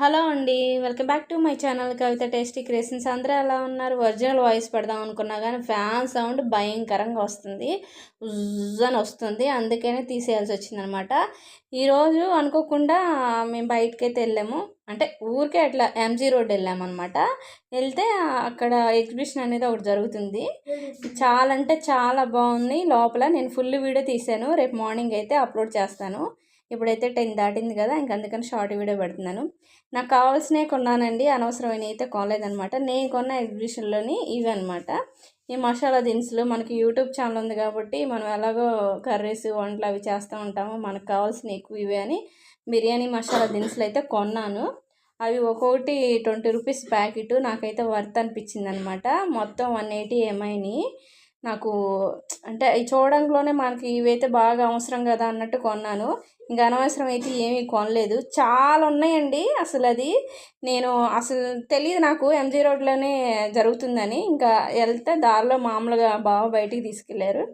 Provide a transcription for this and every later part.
Hello అండి welcome back to my channel Kavitha tasty creations. అందరూ ఎలా ఉన్నారు? ఒరిజినల్ వాయిస్ పెడదాం అనుకున్నా కానీ ఫ్యాన్ సౌండ్ భయంకరంగా వస్తుంది. అని వస్తుంది. అందుకనే తీసేయాల్సి వచ్చిందనమాట. ఈరోజు అనుకోకుండా మేము బయటకి అయితే వెళ్ళాము. అంటే ఊరికే అట్లా ఎంజీ రోడ్ వెళ్ళామన్నమాట వెళ్తే అక్కడ ఎగ్జిబిషన్ అనేది ఒకటి జరుగుతుంది. చాలా అంటే చాలా బాగుంది. లోపల నేను ఫుల్ వీడియో తీసాను రేపు మార్నింగ్ అయితే అప్లోడ్ చేస్తాను. ఇప్పుడైతే టెన్ దాటింది కదా ఇంక అందుకని షార్ట్ వీడియో పెడుతున్నాను. నాకు కావాల్సినవి కొన్నానండి అనవసరమైన అయితే కొనలేదనమాట నేను కొన్న ఎగ్జిబిషన్లోని ఇవి అనమాట ఈ మసాలా దినుసులు మనకి యూట్యూబ్ ఛానల్ ఉంది కాబట్టి మనం ఎలాగో కర్రీస్ వంటలు అవి చేస్తూ ఉంటాము. మనకు కావాల్సిన ఎక్కువ ఇవే అని బిర్యానీ మసాలా దినుసులు అయితే కొన్నాను. అవి ఒక్కొక్కటి ట్వంటీ రూపీస్ ప్యాకెట్. నాకైతే వర్త్ అనిపించింది అనమాట మొత్తం వన్ ఎయిటీ ఏమైనాయి నాకు అంటే అవి చూడడంలోనే మనకి ఇవైతే బాగా అవసరం కదా అన్నట్టు కొన్నాను. ఇంకా అనవసరం అయితే ఏమీ కొనలేదు. చాలా ఉన్నాయండి అసలు అది నేను అసలు తెలియదు నాకు ఎంజీ రోడ్లోనే జరుగుతుందని. ఇంకా వెళ్తే దారిలో మామూలుగా బావ బయటికి తీసుకెళ్ళారు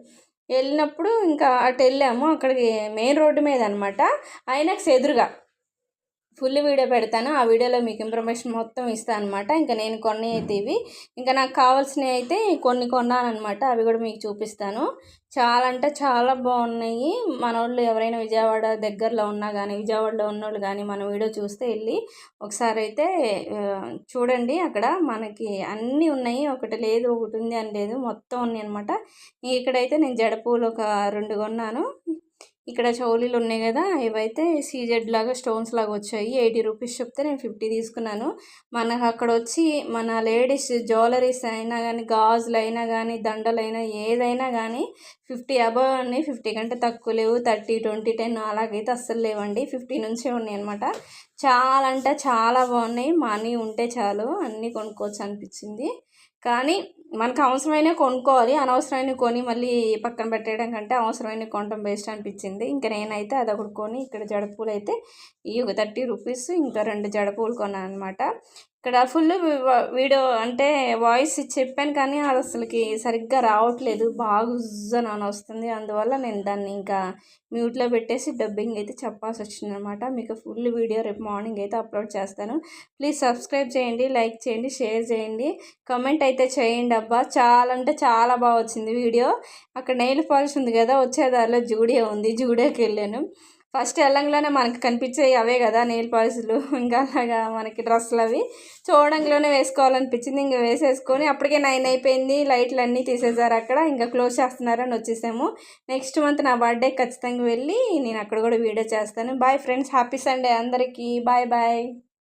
వెళ్ళినప్పుడు ఇంకా అటు వెళ్ళాము. అక్కడికి మెయిన్ రోడ్డు మీద అనమాట ఆయనకు ఎదురుగా. ఫుల్ వీడియో పెడతాను. ఆ వీడియోలో మీకు ఇన్ఫర్మేషన్ మొత్తం ఇస్తాను అనమాట ఇంకా నేను కొన్ని అయితే ఇవి ఇంకా నాకు కావాల్సినవి అయితే కొన్ని కొన్నానమాట అవి కూడా మీకు చూపిస్తాను. చాలా అంటే చాలా బాగున్నాయి. మన వాళ్ళు ఎవరైనా విజయవాడ దగ్గరలో ఉన్నా కానీ విజయవాడలో ఉన్నోళ్ళు కానీ మన వీడియో చూస్తే వెళ్ళి ఒకసారి అయితే చూడండి. అక్కడ మనకి అన్నీ ఉన్నాయి. ఒకటి లేదు ఒకటి ఉంది అని లేదు. మొత్తం ఉన్నాయి అనమాట ఇక్కడైతే నేను జడపూలు ఒక రెండు కొన్నాను. ఇక్కడ చౌలీలు ఉన్నాయి కదా ఇవైతే సీజెడ్ లాగా స్టోన్స్ లాగా వచ్చాయి. ఎయిటీ రూపీస్ చెప్తే నేను ఫిఫ్టీ తీసుకున్నాను. మనకు అక్కడ వచ్చి మన లేడీస్ జ్యువెలరీస్ అయినా కానీ గాజులు అయినా కానీ దండలైనా ఏదైనా కానీ ఫిఫ్టీ అబవ్ ఉన్నాయి. ఫిఫ్టీ కంటే తక్కువ లేవు. థర్టీ ట్వంటీ టెన్ అలాగైతే అస్సలు లేవండి. ఫిఫ్టీ నుంచే ఉన్నాయి అనమాట చాలా అంటే చాలా బాగున్నాయి. మనీ ఉంటే చాలు అన్నీ కొనుక్కోవచ్చు అనిపించింది. కానీ మనకు అవసరమైన కొనుక్కోవాలి. అనవసరమైన కొని మళ్ళీ పక్కన పెట్టడం కంటే అవసరమైన కొనడం బెస్ట్ అనిపించింది. ఇంకా నేనైతే అదొకటి కొని ఇక్కడ జడపూలు అయితే ఈ ఒక థర్టీ రూపీస్ ఇంకా రెండు జడపూలు కొన్నాను అనమాట ఇక్కడ ఫుల్ వీడియో అంటే వాయిస్ చెప్పాను కానీ అది అసలుకి సరిగ్గా రావట్లేదు. బాగా అని వస్తుంది. అందువల్ల నేను దాన్ని ఇంకా మ్యూట్లో పెట్టేసి డబ్బింగ్ అయితే చెప్పాల్సి వచ్చింది అనమాట మీకు ఫుల్ వీడియో రేపు మార్నింగ్ అయితే అప్లోడ్ చేస్తాను. ప్లీజ్ సబ్స్క్రైబ్ చేయండి లైక్ చేయండి షేర్ చేయండి. కమెంట్ అయితే చేయండి అబ్బా. చాలా అంటే చాలా బాగా వచ్చింది వీడియో. అక్కడ నెయిల్ పాలిష్ ఉంది కదా వచ్చేదారిలో జూడియో ఉంది. జూడియోకి వెళ్ళాను. ఫస్ట్ వెళ్ళంగానే మనకి కనిపించేవి అవే కదా నెయిల్ పాలిష్లు ఇంకా అలాగా మనకి డ్రెస్సులు అవి. చూడంలోనే వేసుకోవాలనిపించింది ఇంకా వేసేసుకొని అప్పటికే నైన్ అయిపోయింది లైట్లు అన్నీ తీసేసారు అక్కడ ఇంకా క్లోజ్ చేస్తున్నారని వచ్చేసాము. నెక్స్ట్ మంత్ నా బర్త్డే ఖచ్చితంగా వెళ్ళి నేను అక్కడ కూడా వీడియో చేస్తాను. బాయ్ ఫ్రెండ్స్ హ్యాపీ సండే అందరికీ. Bye bye.